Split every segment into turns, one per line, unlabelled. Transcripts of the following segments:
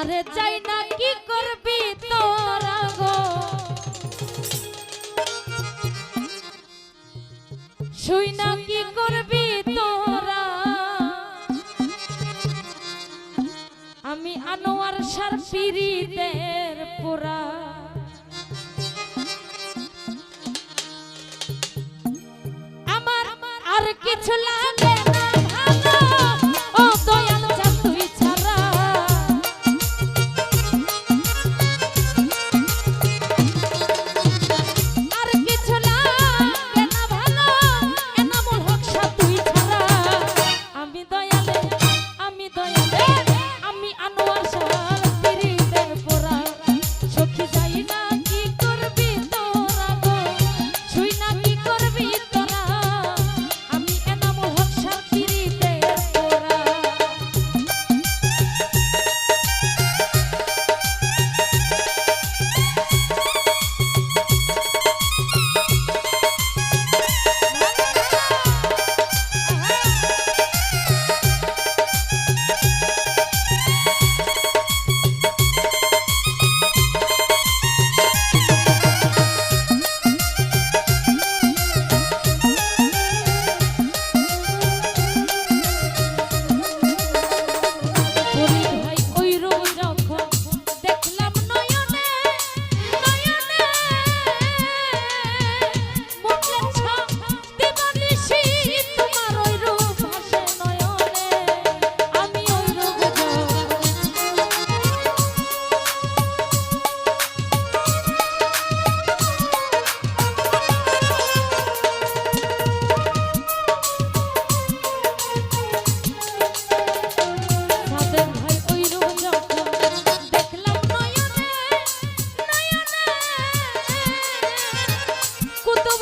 আরে চাই না, কি করবি তোরা গো? শুই না, কি করবি তোরা? আমি আনোয়ার সার পিরিতের পোরা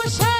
shine.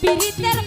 পিরিতের